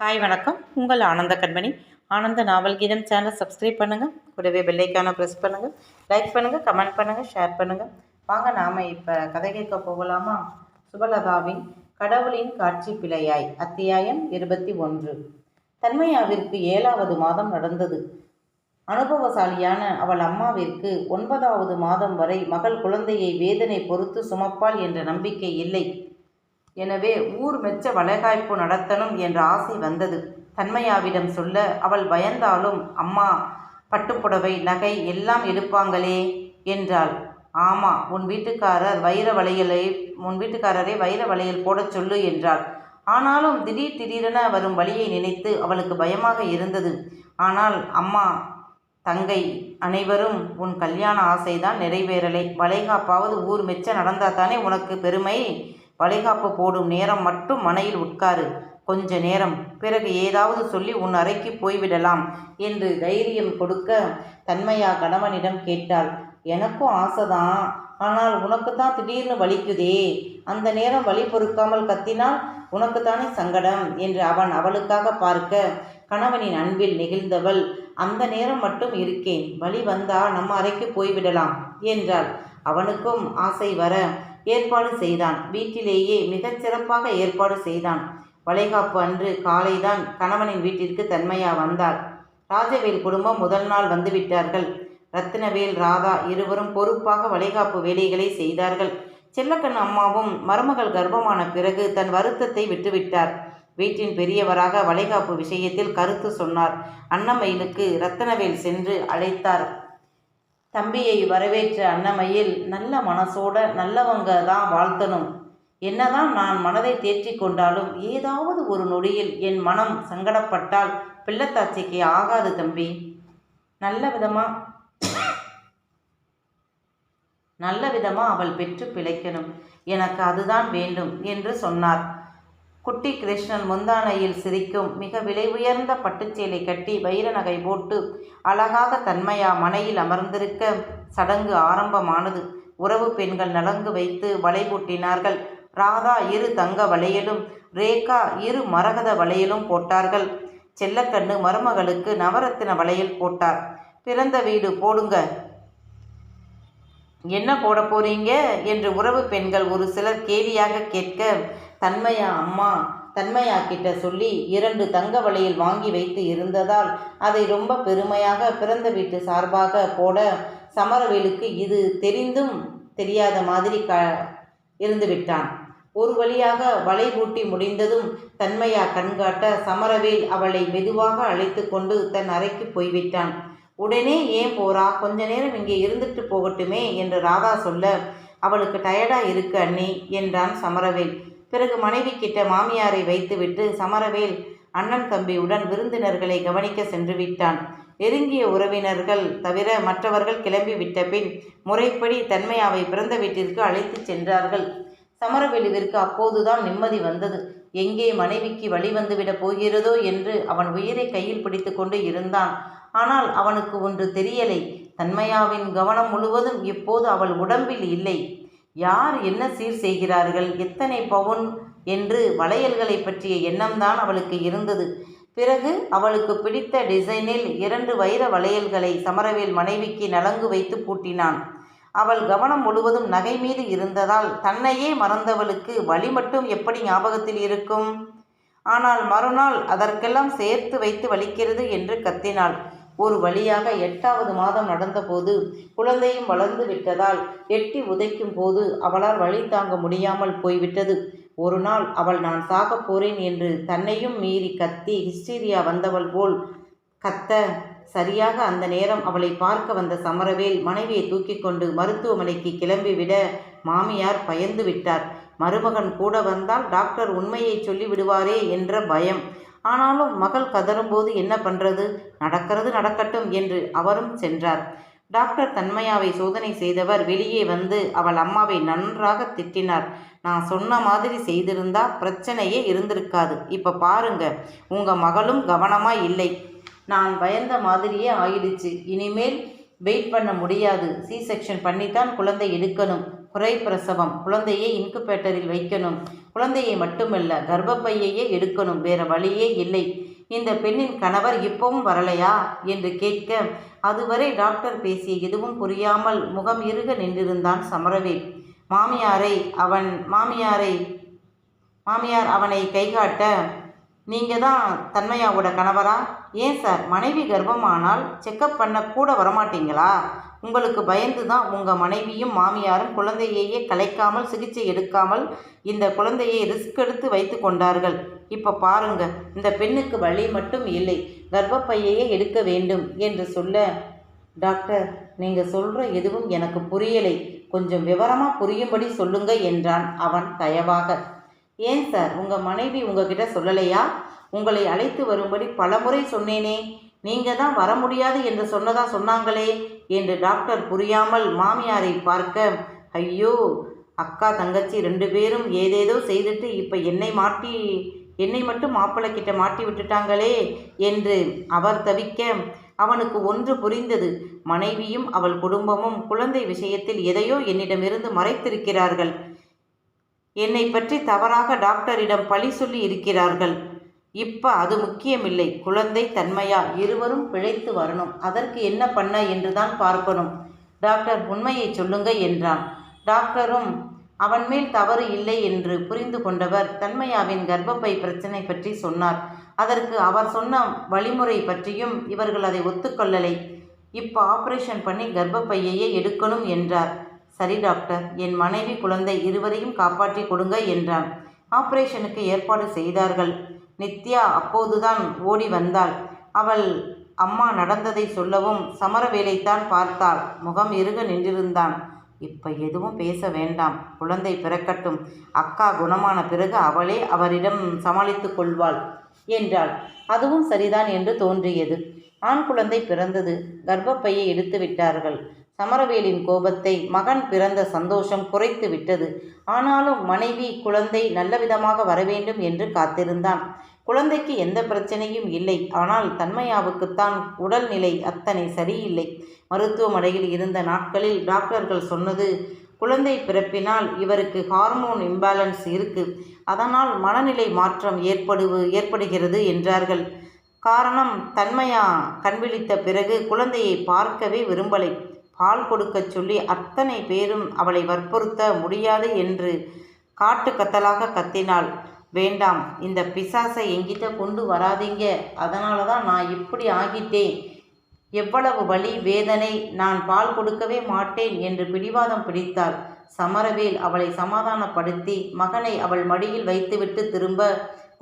Hi வணக்கம். உங்கள் ஆனந்த கண்மணி. ஆனந்த நாவல் கீதம் சேனல் சப்ஸ்கிரைப் பண்ணுங்கள் கூடவே பெல்லைக்கான ப்ரெஸ் பண்ணுங்கள் லைக் பண்ணுங்கள் கமெண்ட் பண்ணுங்கள் ஷேர் பண்ணுங்கள் வாங்க நாம் இப்போ கதை கேட்க போகலாமா? சுபலதாவின் கடவுளின் காட்சி பிழையாய் அத்தியாயம் இருபத்தி ஒன்று. தன்மையாவிற்கு ஏழாவது மாதம் நடந்தது. அனுபவசாலியான அவள் அம்மாவிற்கு ஒன்பதாவது மாதம் வரை மகள் குழந்தையை வேதனை பொறுத்து சுமப்பாள் என்ற நம்பிக்கை இல்லை. எனவே ஊர் மெச்ச வளைகாய்ப்பு நடத்தணும் என்ற ஆசை வந்தது. தன்மையாவிடம் சொல்ல அவள் பயந்தாலும் அம்மா பட்டுப்புடவை நகை எல்லாம் எடுப்பாங்களே என்றாள். ஆமா உன் வீட்டுக்காரர் வைர வளையலை உன் வீட்டுக்காரரை வைர வளையல் போடச் சொல்லு என்றாள். ஆனாலும் திடீர் திடீரென வரும் வழியை நினைத்து அவளுக்கு பயமாக இருந்தது. ஆனால் அம்மா தங்கை அனைவரும் உன் கல்யாண ஆசைதான் நிறைவேறலை. வளைகாப்பாவது ஊர் மெச்ச நடந்தாதானே உனக்கு பெருமை? வளைகாப்பு போடும் நேரம் மட்டும் மனையில் உட்காரு. கொஞ்ச நேரம். பிறகு ஏதாவது சொல்லி உன் அறைக்கு போய்விடலாம் என்று தைரியம் கொடுக்க தன்மையா கணவனிடம் கேட்டாள். எனக்கும் ஆசைதான். ஆனால் உனக்கு தான் திடீர்னு வலிக்குதே. அந்த நேரம் வலி பொறுக்காமல் கத்தினால் உனக்குத்தானே சங்கடம் என்று அவன் அவளுக்காக பார்க்க கணவனின் அன்பில் நெகிழ்ந்தவள். அந்த நேரம் மட்டும் இருக்கேன். வழி வந்தா நம்ம அறைக்கு போய்விடலாம் என்றாள். அவனுக்கும் ஆசை வர ஏற்பாடு செய்தான். வீட்டிலேயே மிகச் சிறப்பாக ஏற்பாடு செய்தான். வளைகாப்பு அன்று காலைதான் கணவனின் வீட்டிற்கு தன்மையா வந்தார். ராஜவேல் குடும்பம் முதல் நாள் வந்துவிட்டார்கள். ரத்னவேல் ராதா இருவரும் பொறுப்பாக வளைகாப்பு வேலைகளை செய்தார்கள். செல்லக்கண் அம்மாவும் மருமகள் கர்ப்பமான பிறகு தன் வருத்தத்தை விட்டுவிட்டார். வீட்டின் பெரியவராக வளைகாப்பு விஷயத்தில் கருத்து சொன்னார். அன்னமயிலுக்கு ரத்தனவேல் சென்று அழைத்தார். தம்பியை வரவேற்ற அன்னமையில் நல்ல மனசோட நல்லவங்க தான் வாழ்த்தணும். என்னதான் நான் மனதை தேற்றி கொண்டாலும் ஏதாவது ஒரு நொடியில் என் மனம் சங்கடப்பட்டால் பிள்ளத்தாச்சிக்கு ஆகாது தம்பி. நல்ல விதமா நல்ல விதமா அவள் பெற்று பிழைக்கணும். எனக்கு அதுதான் வேண்டும் என்று சொன்னார். குட்டி கிருஷ்ணன் முந்தானையில் சிரிக்கும் மிக விலை உயர்ந்த பட்டுச்சேலை கட்டி வைர நகை போட்டு அழகாக தன்மையா மனையில் அமர்ந்திருக்க சடங்கு ஆரம்பமானது. உறவு பெண்கள் நலங்கு வைத்து வலை கூட்டினார்கள். ராதா இரு தங்க வளையலும் ரேகா இரு மரகத வளையலும் போட்டார்கள். செல்லக்கண்ணு மருமகளுக்கு நவரத்தின வளையல் போட்டார். பிறந்த வீடு போடுங்க. என்ன போட போறீங்க? என்று உறவு பெண்கள் ஒரு சிலர் கேலியாக கேட்க தன்மையா அம்மா தன்மையா கிட்ட சொல்லி இரண்டு தங்க வளையல் வாங்கி வைத்து இருந்ததால் அதை ரொம்ப பெருமையாக பிறந்த வீட்டு சார்பாக போட சமரவேலுக்கு இது தெரிந்தும் தெரியாத மாதிரி க இருந்துவிட்டான். ஒரு வழியாக வலை முடிந்ததும் தன்மையா கண்காட்ட சமரவேல் அவளை மெதுவாக அழைத்து கொண்டு தன் அறைக்கு போய்விட்டான். உடனே ஏன் போறா? கொஞ்ச நேரம் இங்கே இருந்துட்டு போகட்டுமே என்று ராதா சொல்ல அவளுக்கு டயர்டா இருக்கு அண்ணி என்றான் சமரவேல். பிறகு மனைவி கிட்ட மாமியாரை வைத்துவிட்டு சமரவேல் அண்ணன் தம்பியுடன் விருந்தினர்களை கவனிக்க சென்று விட்டான். நெருங்கிய உறவினர்கள் தவிர மற்றவர்கள் கிளம்பி விட்ட பின் முறைப்படி தன்மையாவை பிறந்த வீட்டிற்கு அழைத்து சென்றார்கள். சமரவேலுவிற்கு அப்போதுதான் நிம்மதி வந்தது. எங்கே மனைவிக்கு வழி வந்துவிடப் போகிறதோ என்று அவன் உயிரை கையில் பிடித்து கொண்டு இருந்தான். ஆனால் அவனுக்கு ஒன்று தெரியலை. தன்மையாவின் கவனம் முழுவதும் இப்போது அவள் உடம்பில் இல்லை. யார் என்ன சீர் செய்கிறார்கள்? எத்தனை பவுன்? என்று வளையல்களை பற்றிய எண்ணம்தான் அவளுக்கு இருந்தது. பிறகு அவளுக்கு பிடித்த டிசைனில் இரண்டு வைர வளையல்களை சமரவேல் மனைவிக்கு நலங்கு வைத்து பூட்டினான். அவள் கவனம் முழுவதும் நகை மீது இருந்ததால் தன்னையே மறந்தவளுக்கு வழி மட்டும் எப்படி ஞாபகத்தில் இருக்கும்? ஆனால் மறுநாள் அதற்கெல்லாம் சேர்த்து வைத்து வலிக்கிறது என்று கத்தினாள். ஒரு வழியாக எட்டாவது மாதம் நடந்தபோது குழந்தையும் வளர்ந்து விட்டதால் எட்டி உதைக்கும் போது அவளால் வழி தாங்க முடியாமல் போய்விட்டது. ஒரு நாள் அவள் நான் சாகப் போறேன் என்று தன்னையும் மீறி கத்தி ஹிஸ்டீரியா வந்தவள் போல் கத்த சரியாக அந்த நேரம் அவளை பார்க்க வந்த சமரவேல் மனைவியை தூக்கி கொண்டு மருத்துவமனைக்கு கிளம்பிவிட மாமியார் பயந்து விட்டார். மருமகன் கூட வந்தால் டாக்டர் உண்மையை சொல்லிவிடுவாரே என்ற பயம். ஆனாலும் மகள் கதறும்போது என்ன பண்றது? நடக்கிறது நடக்கட்டும் என்று அவரும் சென்றார். டாக்டர் தன்மையாவை சோதனை செய்தவர் வெளியே வந்து அவள் அம்மாவை நன்றாக திட்டினார். நான் சொன்ன மாதிரி செய்திருந்தா பிரச்சனையே இருந்திருக்காது. இப்ப பாருங்க உங்க மகளும் கவனமா இல்லை. நான் பயந்த மாதிரியே ஆயிடுச்சு. இனிமேல் வெயிட் பண்ண முடியாது. சி செக்ஷன் பண்ணித்தான் குழந்தை எடுக்கணும். குறை பிரசவம் குழந்தையை இன்குபேட்டரில் வைக்கணும். குழந்தையை மட்டுமல்ல கர்ப்பப்பையையே எடுக்கணும். வேற வழியே இல்லை. இந்த பெண்ணின் கணவர் இப்பவும் வரலையா? என்று கேட்க அதுவரை டாக்டர் பேசிய எதுவும் புரியாமல் முகம் இருக நின்றிருந்தான் சமரவேல் மாமியாரை அவன் மாமியாரை மாமியார் அவனை கைகாட்ட நீங்கள் தான் தன்மையாவோட கணவரா? ஏன் சார்? மனைவி கர்ப்பமானால் செக்கப் பண்ண கூட வரமாட்டீங்களா? உங்களுக்கு பயந்து தான் உங்கள் மனைவியும் மாமியாரும் குழந்தையையே கலைக்காமல் சிகிச்சை எடுக்காமல் இந்த குழந்தையை ரிஸ்க் எடுத்து வைத்து கொண்டார்கள். இப்போ பாருங்க இந்த பெண்ணுக்கு வழி மட்டும் இல்லை கர்ப்பப்பையையே எடுக்க வேண்டும் என்று சொல்ல டாக்டர் நீங்கள் சொல்கிற எதுவும் எனக்கு புரியலை. கொஞ்சம் விவரமாக புரியும்படி சொல்லுங்க என்றான் அவன் தயவாக. ஏன் சார்? உங்கள் மனைவி உங்ககிட்ட சொல்லலையா? உங்களை அழைத்து வரும்படி பலமுறை சொன்னேனே. நீங்கள் தான் வர முடியாது என்று சொன்னதா சொன்னாங்களே என்று டாக்டர் புரியாமல் மாமியாரை பார்க்க ஐயோ அக்கா தங்கச்சி ரெண்டு பேரும் ஏதேதோ செய்துட்டு இப்போ என்னை மாட்டி என்னை மட்டும் மாப்பிள்ளை கிட்ட மாட்டி விட்டுட்டாங்களே என்று அவர் தவிக்க அவனுக்கு ஒன்று புரிந்தது. மனைவியும் அவள் குடும்பமும் குழந்தை விஷயத்தில் எதையோ என்னிடமிருந்து மறைத்திருக்கிறார்கள். என்னை பற்றி தவறாக டாக்டரிடம் பழி சொல்லி இருக்கிறார்கள். இப்ப அது முக்கியமில்லை. குழந்தை தன்மையா? இருவரும் பிழைத்து வரணும். அதற்கு என்ன பண்ண என்றுதான் பார்க்கணும். டாக்டர் உண்மையை சொல்லுங்க என்றான். டாக்டரும் அவன் மேல் தவறு இல்லை என்று புரிந்து கொண்டவர் தன்மையாவின் கர்ப்பப்பை பிரச்சனை பற்றி சொன்னார். அதற்கு அவர் சொன்ன வழிமுறை பற்றியும் இவர்கள் அதை ஒத்துக்கொள்ளலை. இப்போ ஆபரேஷன் பண்ணி கர்ப்பப்பையையே எடுக்கணும் என்றார். சரி டாக்டர். என் மனைவி குழந்தை இருவரையும் காப்பாற்றி கொடுங்க என்றான். ஆபரேஷனுக்கு ஏற்பாடு செய்தார்கள். நித்யா அப்போதுதான் ஓடி வந்தாள். அவள் அம்மா நடந்ததை சொல்லவும் சமரவேலைத்தான் பார்த்தாள். முகம் இறுக நின்றிருந்தான். இப்ப எதுவும் பேச வேண்டாம். குழந்தை பிறக்கட்டும். அக்கா குணமான பிறகு அவளே அவரிடம் சமாளித்துக் கொள்வாள் என்றாள். அதுவும் சரிதான் என்று தோன்றியது. ஆண் குழந்தை பிறந்தது. கர்ப்பப்பையை எடுத்து விட்டார்கள் சமரவேலின் கோபத்தை மகன் பிறந்த சந்தோஷம் குறைத்து விட்டது. ஆனாலும் மனைவி குழந்தை நல்லவிதமாக வரவேண்டும் என்று காத்திருந்தான். குழந்தைக்கு எந்த பிரச்சனையும் இல்லை. ஆனால் தன்மையாவுக்குத்தான் உடல்நிலை அத்தனை சரியில்லை. மருத்துவமனையில் இருந்த நாட்களில் டாக்டர்கள் சொன்னது குழந்தை பிறப்பினால் இவருக்கு ஹார்மோன் இம்பேலன்ஸ் இருக்கு. அதனால் மனநிலை மாற்றம் ஏற்படு ஏற்படுகிறது என்றார்கள். காரணம் தன்மையா கண்விழித்த பிறகு குழந்தையை பார்க்கவே விரும்பலை. பால் கொடுக்கச் சொல்லி அத்தனை பேரும் அவளை வற்புறுத்த முடியாது என்று காட்டு கத்தலாக கத்தினாள். வேண்டாம் இந்த பிசாசை எங்கிட்ட கொண்டு வராதீங்க. அதனால தான் நான் இப்படி ஆகிட்டேன். எவ்வளவு வலி வேதனை நான் பால் கொடுக்கவே மாட்டேன் என்று பிடிவாதம் பிடித்தாள். சமரவேல் அவளை சமாதானப்படுத்தி மகனை அவள் மடியில் வைத்துவிட்டு திரும்ப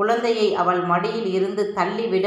குழந்தையை அவள் மடியில் இருந்து தள்ளிவிட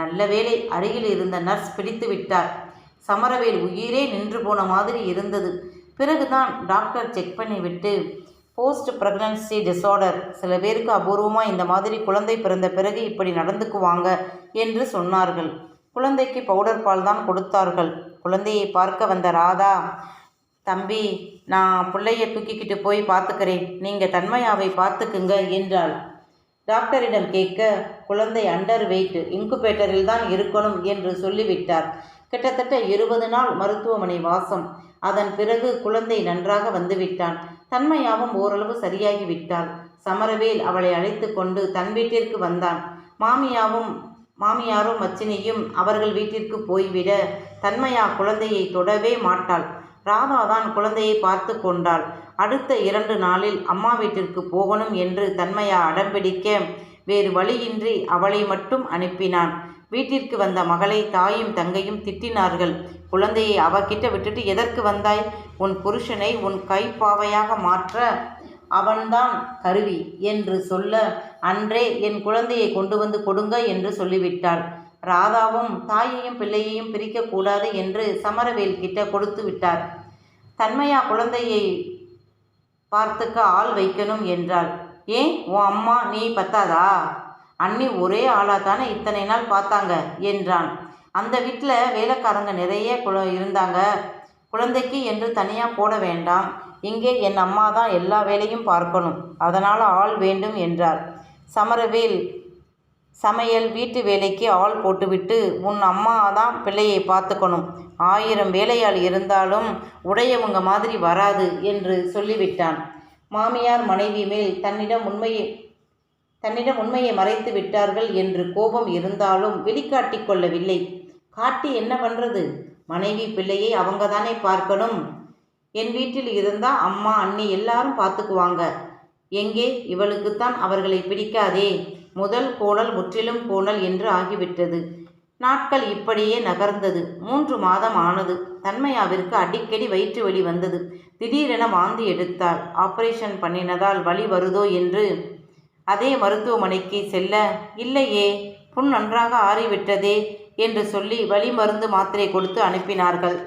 நல்ல வேளை அருகில் இருந்த நர்ஸ் பிடித்து விட்டார் சமரவேல் உயிரே நின்று போன மாதிரி இருந்தது. பிறகுதான் டாக்டர் செக் பண்ணிவிட்டு போஸ்ட் ப்ரெக்னன்சி டிஸார்டர் சில பேருக்கு அபூர்வமாக இந்த மாதிரி குழந்தை பிறந்த பிறகு இப்படி நடந்துக்குவாங்க என்று சொன்னார்கள். குழந்தைக்கு பவுடர் பால் தான் கொடுத்தார்கள். குழந்தையை பார்க்க வந்த ராதா தம்பி நான் பிள்ளைய தூக்கிக்கிட்டு போய் பார்த்துக்கிறேன். நீங்கள் தன்மையாவை பார்த்துக்குங்க என்றாள். டாக்டரிடம் கேட்க குழந்தை அண்டர் வெயிட் இன்குபேட்டரில் தான் இருக்கணும் என்று சொல்லிவிட்டார். கிட்டத்தட்ட இருபது நாள் மருத்துவமனை வாசம். அதன் பிறகு குழந்தை நன்றாக வந்துவிட்டான். தன்மையாவும் ஓரளவு சரியாகிவிட்டாள். சமரவேல் அவளை அழைத்து கொண்டு தன் வீட்டிற்கு வந்தான். மாமியாவும் மாமியாரும் மச்சினியும் அவர்கள் வீட்டிற்கு போய்விட தன்மையா குழந்தையை தொடவே மாட்டாள். ராதாதான் குழந்தையை பார்த்து கொண்டாள். அடுத்த இரண்டு நாளில் அம்மா வீட்டிற்கு போகணும் என்று தன்மையா அடம்பிடிக்க வேறு வழியின்றி அவளை மட்டும் அனுப்பினான். வீட்டிற்கு வந்த மகளை தாயும் தங்கையும் திட்டினார்கள். குழந்தையை அவகிட்ட விட்டுட்டு எதற்கு வந்தாய்? உன் புருஷனை உன் கைப்பாவையாக மாற்ற அவன்தான் கருவி என்று சொல்ல அன்றே என் குழந்தையை கொண்டு வந்து கொடுங்க என்று சொல்லிவிட்டாள் ராதாவும் தாயையும் பிள்ளையையும் பிரிக்கக்கூடாது என்று சமரவேல் கிட்ட கொடுத்து விட்டார். தன்மையா குழந்தையை பார்த்துக்க ஆள் வைக்கணும் என்றாள். ஏன்? உன் அம்மா நீ பத்தாதா? அண்ணி ஒரே ஆளாக தானே இத்தனை நாள் பார்த்தாங்க? என்றான். அந்த வீட்டில் வேலைக்காரங்க நிறைய குழ இருந்தாங்க. குழந்தைக்கு என்று தனியாக போட வேண்டாம். இங்கே என் அம்மா தான் எல்லா வேலையும் பார்க்கணும். அதனால் ஆள் வேண்டும் என்றார் சமரவேல் சமையல் வீட்டு வேலைக்கு ஆள் போட்டுவிட்டு உன் அம்மா தான் பிள்ளையை பார்த்துக்கணும். ஆயிரம் வேலையாள் இருந்தாலும் உடையவங்க மாதிரி வராது என்று சொல்லிவிட்டான். மாமியார் மனைவி மேல் தன்னிடம் உண்மையை தன்னிடம் உண்மையை மறைத்து விட்டார்கள் என்று கோபம் இருந்தாலும் வெளிக்காட்டிக் கொள்ளவில்லை. காட்டி என்ன பண்றது? மனைவி பிள்ளையை அவங்க தானே பார்க்கணும். என் வீட்டில் இருந்தா அம்மா அண்ணி எல்லாரும் பார்த்துக்குவாங்க. எங்கே? இவளுக்குத்தான் அவர்களை பிடிக்காதே. முதல் கோணல் முற்றிலும் கோணல் என்று ஆகிவிட்டது. நாட்கள் இப்படியே நகர்ந்தது. மூன்று மாதம் ஆனது. தன்மையாவிற்கு அடிக்கடி வயிற்று வலி வந்தது. திடீரென வாந்தி எடுத்தாள். ஆபரேஷன் பண்ணினதால் வலி வருதோ என்று அதே மருத்துவமனைக்கு செல்ல இல்லையே புண் நன்றாக ஆறிவிட்டதே என்று சொல்லி வலி மருந்து மாத்திரை கொடுத்து அனுப்பினார்கள்.